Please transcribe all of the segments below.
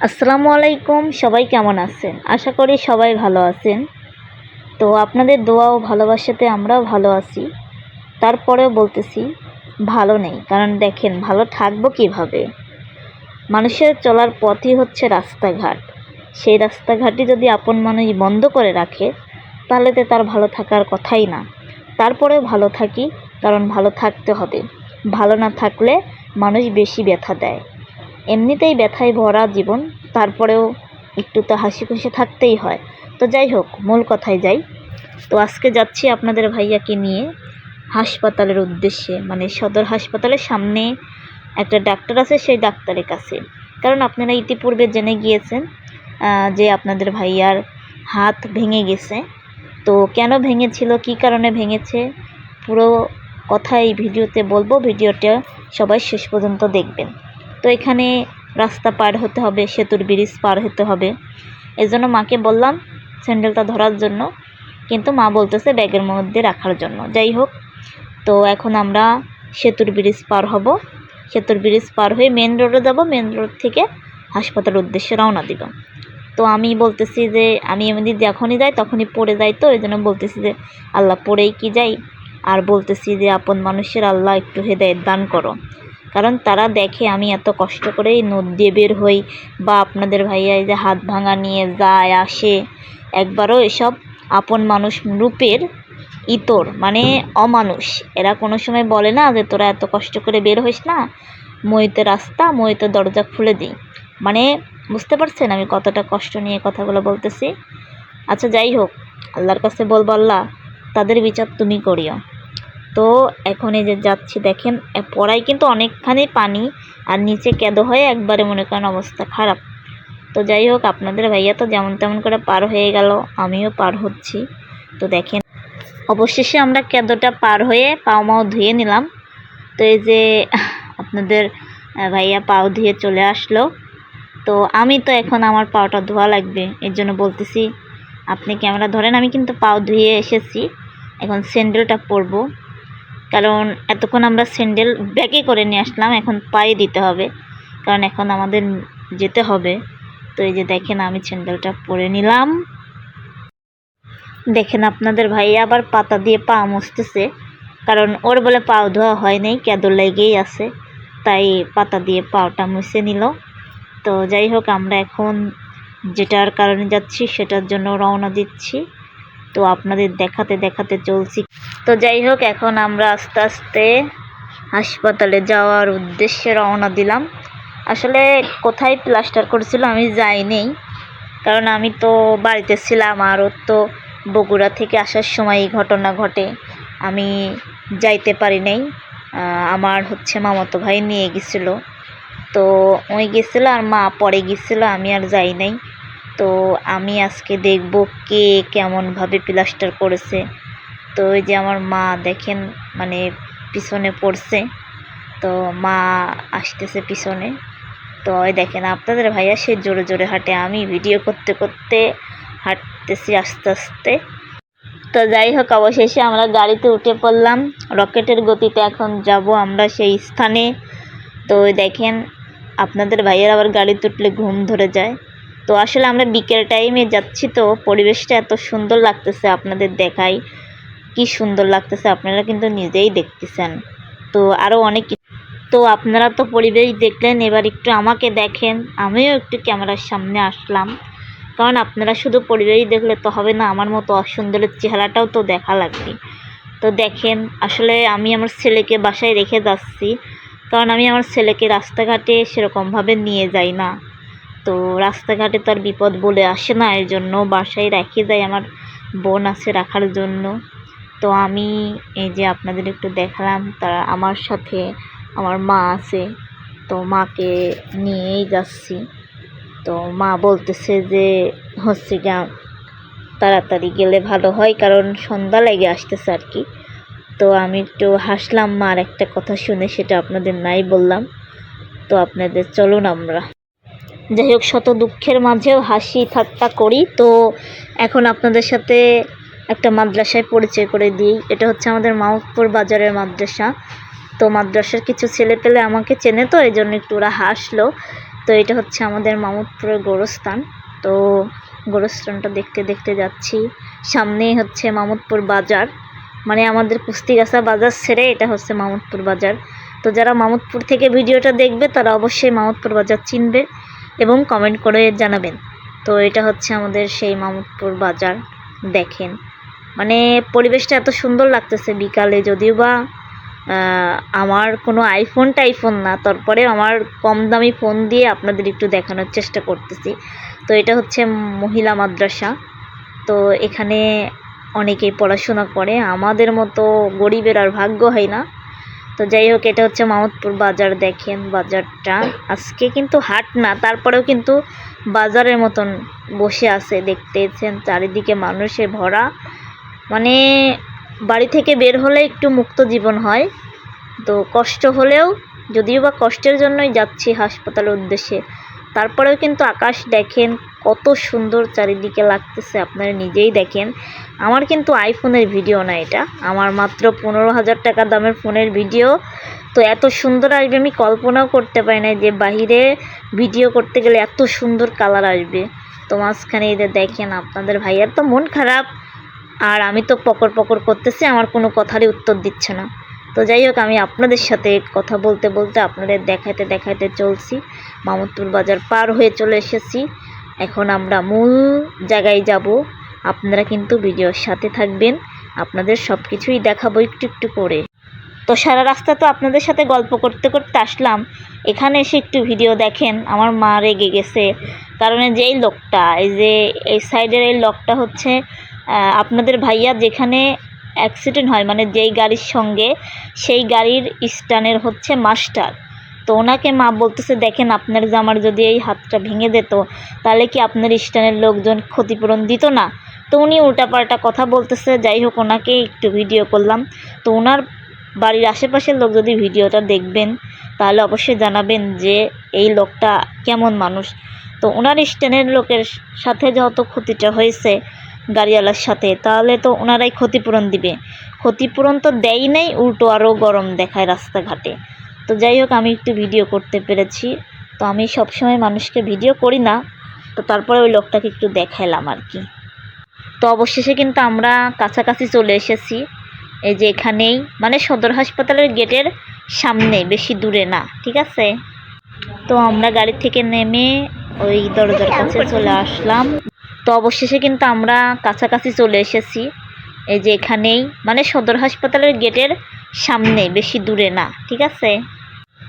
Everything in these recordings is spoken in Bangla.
আসসালামু আলাইকুম, সবাই কেমন আছেন? আশা করি সবাই ভালো আছেন। তো আপনাদের দোয়া ও ভালোবাসাতে আমরাও ভালো আছি। তারপরেও বলতেছি, ভালো নেই। কারণ দেখেন, ভালো থাকব কীভাবে? মানুষের চলার পথই হচ্ছে রাস্তাঘাট। সেই রাস্তাঘাটই যদি আপন মানুষ বন্ধ করে রাখে, তাহলে তো তার ভালো থাকার কথাই না। তারপরেও ভালো থাকি, কারণ ভালো থাকতে হবে। ভালো না থাকলে মানুষ বেশি ব্যথা দেয়। এমনিতেই ব্যথায় ভরা জীবন, তারপরেও একটু তো হাসি খুশি থাকতেই হয়। তো যাই হোক, মূল কথায় যাই। তো আজকে যাচ্ছি আপনাদের ভাইয়াকে নিয়ে হাসপাতালের উদ্দেশ্যে। মানে সদর হাসপাতালের সামনে একটা ডাক্তার আছে, সেই ডাক্তারের কাছে। কারণ আপনারা ইতিপূর্বে জেনে গিয়েছেন যে আপনাদের ভাইয়ার হাত ভেঙে গেছে। তো কেন ভেঙেছিল, কী কারণে ভেঙেছে, পুরো কথা এই ভিডিওতে বলব। ভিডিওটা সবাই শেষ পর্যন্ত দেখবেন। তো এখানে রাস্তা পার হতে হবে, সেতুর ব্রিজ পার হতে হবে। এই জন্য মাকে বললাম স্যান্ডেলটা ধরার জন্য। কিন্তু মা বলতেছে ব্যাগের মধ্যে রাখার জন্য। যাই হোক, তো এখন আমরা সেতুর ব্রিজ পার হব। সেতুর ব্রিজ পার হয়ে মেন রোডে যাব মেন রোড থেকে হাসপাতালের উদ্দেশ্যে রওনা দিব। তো আমি বলতেছি যে, আমি এমনি যখনই যাই তখনই পড়ে যাই তো এই জন্য বলতেছি যে, আল্লাহ পড়েই কি যাই? আর বলতেছি যে, আপন মানুষের আল্লাহ একটু হেদায়ত দান করো। কারণ তারা দেখে আমি এত কষ্ট করে নদ বের হই, বা আপনাদের ভাইয়া এই যে হাত ভাঙা নিয়ে যায়, আসে। একবারও এসব আপন মানুষ রূপের ইতর মানে অমানুষ। এরা কোনো সময় বলে না যে তোরা এত কষ্ট করে বের হইস না, মইতে রাস্তা, মইতে দরজা খুলে দিই। মানে বুঝতে পারছেন আমি কতটা কষ্ট নিয়ে কথাগুলো বলতেছি? আচ্ছা যাই হোক, আল্লাহর কাছে বলব, আল্লাহ, তাদের বিচার তুমি করিও। তো এখন এই যে যাচ্ছি, দেখেন পড়ায় কিন্তু অনেকখানি পানি আর নিচে কেঁদো হয়ে একবারে মনে করেন অবস্থা খারাপ। তো যাই হোক, আপনাদের ভাইয়া তো যেমন তেমন করে পার হয়ে গেল, আমিও পার হচ্ছি। তো দেখেন, অবশেষে আমরা কেঁদোটা পার হয়ে পাও মাও ধুয়ে নিলাম। তো এই যে আপনাদের ভাইয়া পাও ধুয়ে চলে আসলো। তো আমি তো এখন আমার পাওটা ধোয়া লাগবে, এর জন্য বলতেছি, আপনি ক্যামেরা ধরেন, আমি কিন্তু পাও ধুয়ে এসেছি। এখন স্যান্ডেলটা পরবো। কারণ এতক্ষণ আমরা স্যান্ডেল ব্যাগে করে নিয়ে আসলাম, এখন পায়ে দিতে হবে। কারণ এখন আমাদের যেতে হবে। তো এই যে দেখেন, আমি স্যান্ডেলটা পরে নিলাম। দেখেন আপনাদের ভাই আবার পাতা দিয়ে পা মুছতেছে। কারণ ওর বলে পাও ধোয়া হয় নাই, কেঁদো লেগেই আছে। তাই পাতা দিয়ে পাওটা মুছে নিল। তো যাই হোক, আমরা এখন যেটার কারণে যাচ্ছি, সেটার জন্য রওনা দিচ্ছি। তো আপনাদের দেখাতে দেখাতে চলছি। তো যাই হোক, এখন আমরা আস্তে আস্তে হাসপাতালে যাওয়ার উদ্দেশ্যে রওনা দিলাম। আসলে কোথায় প্লাস্টার করেছিল আমি যাইনি, কারণ আমি তো বাড়িতে ছিলাম আর ওর তো বগুড়া থেকে আসার সময় এই ঘটনা ঘটে। আমি যাইতে পারি নাই আমার হচ্ছে মামাতো ভাই নিয়ে গেছিল। তো ওই গেছিল আর মা পরে গেছিল, আমি আর যাই নাই। তো আমি আজকে দেখব কে কেমনভাবে প্লাস্টার করেছে। তো ওই যে আমার মা দেখেন মানে পিছনে পড়ছে, তো মা আসতেছে পিছনে। তো ওই দেখেন, আপনাদের ভাইয়া সে জোরে জোরে হাঁটে, আমি ভিডিও করতে করতে হাঁটতেছি আস্তে আস্তে। তো যাই হোক, অবশেষে আমরা গাড়িতে উঠে পড়লাম, রকেটের গতিতে এখন যাব আমরা সেই স্থানে। তো দেখেন, আপনাদের ভাইয়ের আবার গাড়িতে উঠলে ঘুম ধরে যায়। তো আসলে আমরা বিকেল টাইমে যাচ্ছি, তো পরিবেশটা এত সুন্দর লাগতেছে আপনাদের দেখাই কি সুন্দর লাগতেছে, আপনারা কিন্তু নিজেই দেখতেছেন। তো আরও অনেক তো আপনারা তো পরিবেশ দেখলেন, এবার একটু আমাকে দেখেন, আমিও একটু ক্যামেরার সামনে আসলাম। কারণ আপনারা শুধু পরিবেশ দেখলে তো হবে না, আমার মতো অসুন্দরের চেহারাটাও তো দেখা লাগবে। তো দেখেন, আসলে আমি আমার ছেলেকে বাসায় রেখে যাচ্ছি, কারণ আমি আমার ছেলেকে রাস্তাঘাটে সেরকমভাবে নিয়ে যাই না। তো রাস্তাঘাটে তার বিপদ বলে আসে না, এর জন্য বাসায় রেখে যাই, আমার বোন আছে রাখার জন্য। তো আমি এই যে আপনাদের একটু দেখালাম, তারা আমার সাথে আমার মা আছে, তো মাকে নিয়েই যাচ্ছি। তো মা বলতেছে যে, হচ্ছে গা তাড়াতাড়ি গেলে ভালো হয়, কারণ সন্ধ্যা লেগে আসতেছে আর কি। তো আমি একটু হাসলাম, মার একটা কথা শুনে সেটা আপনাদের নাই বললাম। তো আপনাদের চলুন আমরা। যাই হোক, শত দুঃখের মাঝেও হাসি ঠাট্টা করি। তো এখন আপনাদের সাথে একটা মাদ্রাসায় পরিচয় করে দিই। এটা হচ্ছে আমাদের মাহপুর বাজারের মাদ্রাসা। তো মাদ্রাসার কিছু ছেলে পেলে আমাকে চেনে তো, এই জন্য একটু ওরা হাসলো। তো এটা হচ্ছে আমাদের মামুদপুরের গোরস্থান। তো গোরস্থানটা দেখতে দেখতে যাচ্ছি। সামনেই হচ্ছে মামুদপুর বাজার। মানে আমাদের কুস্তিগাছা বাজার ছেড়ে এটা হচ্ছে মামুদপুর বাজার। তো যারা মামুদপুর থেকে ভিডিওটা দেখবে, তারা অবশ্যই মামুদপুর বাজার চিনবে এবং কমেন্ট করে জানাবেন। তো এটা হচ্ছে আমাদের সেই মামুদপুর বাজার। দেখেন। মানে পরিবেশটা এত সুন্দর লাগতেছে বিকালে, যদিও বা আমার কোনো আইফোন টাইফোন না তারপরে আমার কম দামি ফোন দিয়ে আপনাদের একটু দেখানোর চেষ্টা করতেছি। তো এটা হচ্ছে মহিলা মাদ্রাসা। তো এখানে অনেকেই পড়াশোনা করে, আমাদের মতো গরিবের আর ভাগ্য হয় না। তো যাই হোক, এটা হচ্ছে মামদপুর বাজার, দেখেন বাজারটা। আজকে কিন্তু হাট না, তারপরেও কিন্তু বাজারের মতন বসে আছে, দেখতেছেন চারিদিকে মানুষে ভরা। মানে বাড়ি থেকে বের হলে একটু মুক্ত জীবন হয়। তো কষ্ট হলেও যদিও বা কষ্টের জন্যই যাচ্ছি হাসপাতালের উদ্দেশ্যে, তারপরেও কিন্তু আকাশ দেখেন কত সুন্দর চারিদিকে লাগতেছে, আপনারা নিজেই দেখেন। আমার কিন্তু আইফোনের ভিডিও না এটা, আমার মাত্র পনেরো হাজার টাকা দামের ফোনের ভিডিও তো এত সুন্দর আসবে, আমি কল্পনাও করতে পারি না যে বাহিরে ভিডিও করতে গেলে এত সুন্দর কালার আসবে। তো মাঝখানে এদের দেখেন আপনাদের ভাইয়ার তো মন খারাপ আর আমি তো পকর পকর করতেছি, আমার কোনো কথারই উত্তর দিচ্ছে না। তো যাই হোক, আমি আপনাদের সাথে কথা বলতে বলতে আপনাদের দেখাইতে দেখাইতে চলছি। মামুদপুর বাজার পার হয়ে চলে এসেছি। এখন আমরা মূল জায়গায় যাব। আপনারা কিন্তু ভিডিওর সাথে থাকবেন। আপনাদের সব কিছুই দেখাবো একটু একটু করে। তো সারা রাস্তা তো আপনাদের সাথে গল্প করতে করতে আসলাম। এখানে এসে একটু ভিডিও দেখেন, আমার মা রেগে গেছে। কারণ এই যে এই লোকটা, এই যে এই সাইডের এই লোকটা হচ্ছে আপনাদের ভাইয়া যেখানে অ্যাক্সিডেন্ট হয় মানে যেই গাড়ির সঙ্গে, সেই গাড়ির স্টানের হচ্ছে মাস্টার তো ওনাকে মা বলতেছে, দেখেন, আপনার জামার যদি এই হাতটা ভেঙে দিত, তাহলে কি আপনার স্টানের লোকজন ক্ষতিপূরণ দিত না? তো উনি উল্টাপাল্টা কথা বলতেছে, যাই হোক, ওনাকে একটু ভিডিও করলাম। তো ওনার বাড়ির আশেপাশের লোক যদি ভিডিওটা দেখবেন, তাহলে অবশ্যই জানাবেন যে এই লোকটা কেমন মানুষ। তো ওনার স্ট্যান্ডের লোকের সাথে যত ক্ষতিটা হয়েছে গাড়িওয়ালার সাথে, তাহলে তো ওনারাই ক্ষতিপূরণ দিবে। ক্ষতিপূরণ তো দেয় নাই, উল্টো আরও গরম দেখায় রাস্তাঘাটে। তো যাই হোক, আমি একটু ভিডিও করতে পেরেছি। তো আমি সবসময় মানুষকে ভিডিও করি না, তো তারপরে ওই লোকটাকে একটু দেখাইলাম আর কি। তো অবশেষে কিন্তু আমরা কাছাকাছি চলে এসেছি। এই যে এখানেই মানে সদর হাসপাতালের গেটের সামনে, বেশি দূরে না, ঠিক আছে? তো আমরা গাড়ি থেকে নেমে ওই দরজার কাছে চলে আসলাম। তো অবশেষে কিন্তু আমরা কাছাকাছি চলে এসেছি। এই যে এখানেই মানে সদর হাসপাতালের গেটের সামনে, বেশি দূরে না, ঠিক আছে?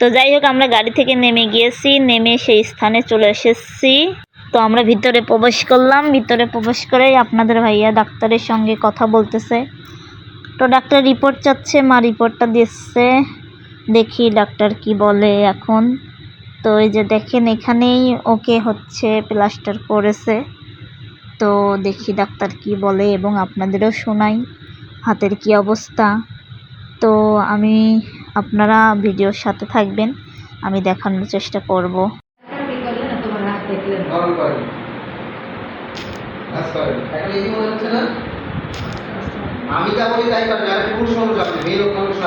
তো যাই হোক, আমরা গাড়ি থেকে নেমে গিয়েছি, নেমে সেই স্থানে চলে এসেছি। তো আমরা ভিতরে প্রবেশ করলাম। ভিতরে প্রবেশ করেই আপনাদের ভাইয়া ডাক্তারের সঙ্গে কথা বলতেছে। তো ডাক্তার রিপোর্ট চাচ্ছে, মা রিপোর্টটা দিচ্ছে। দেখি ডাক্তার কি বলে এখন। তো এই যে দেখেন, এখানেই ওকে হচ্ছে প্লাস্টার করেছে। তো দেখি ডাক্তার কি বলে এবং আপনাদেরও শোনাই হাতের কি অবস্থা। তো আমি, আপনারা ভিডিওর সাথে থাকবেন, আমি দেখানোর চেষ্টা করব। আমি বলি তাই আর লোক মানুষ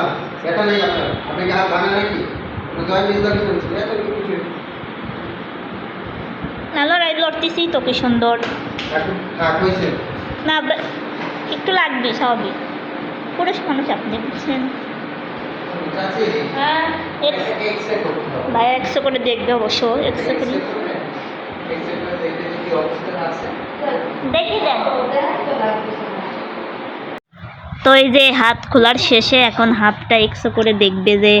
এটা নেই আপনার আপনি কি হাত ভাঙা নাকি জয় এত কিছু না লড়াই লড়তেছি তো কি সুন্দর না একটু লাগবে স্বাভাবিক। পুরুষ মানুষ আপনি বুঝছেন। হ্যাঁ ভাই একশো করে দেখবে অবশ্য একশো করে। দেখি দেন। তো এই যে হাত খোলার শেষে এখন হাতটা এক্সো করে দেখবে যে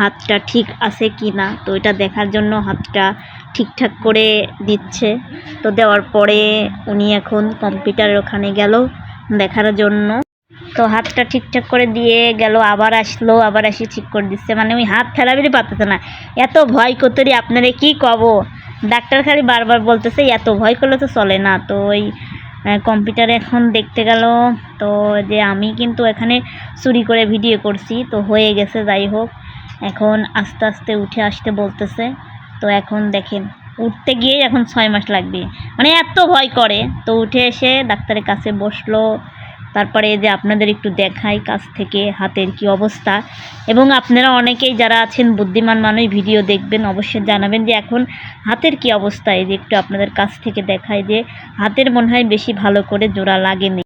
হাতটা ঠিক আছে কি না তো এটা দেখার জন্য হাতটা ঠিকঠাক করে দিচ্ছে। তো দেওয়ার পরে উনি এখন কম্পিউটারের ওখানে গেল দেখার জন্য। তো হাতটা ঠিকঠাক করে দিয়ে গেল, আবার আসলো, আবার এসে ঠিক করে দিচ্ছে। মানে ওই হাত ফেলাবেরই পারতেছে না। এত ভয় করতে আপনারা কি কব? ডাক্তার খালি বারবার বলতেছে, এত ভয় করলে তো চলে না। তো ওই কম্পিউটারে এখন দেখতে গেল। তো যে আমি কিন্তু এখানে চুরি করে ভিডিও করছি। তো হয়ে গেছে, যাই হোক। এখন আস্তে আস্তে উঠে আসতে বলতেছে। তো এখন দেখেন, উঠতে গিয়ে এখন ছয় মাস লাগবে। মানে এত ভয় করে। তো উঠে এসে ডাক্তারের কাছে বসল। তারপরে যে আপনাদের একটু দেখাই কাছ থেকে হাতের কি অবস্থা। এবং আপনারা অনেকেই যারা আছেন, বুদ্ধিমান মানুষ, ভিডিও দেখবেন, অবশ্যই জানাবেন যে এখন হাতের কি অবস্থা। এই যে একটু আপনাদের কাছ থেকে দেখাই যে হাতের মনে হয় বেশি ভালো করে জোড়া লাগেনি।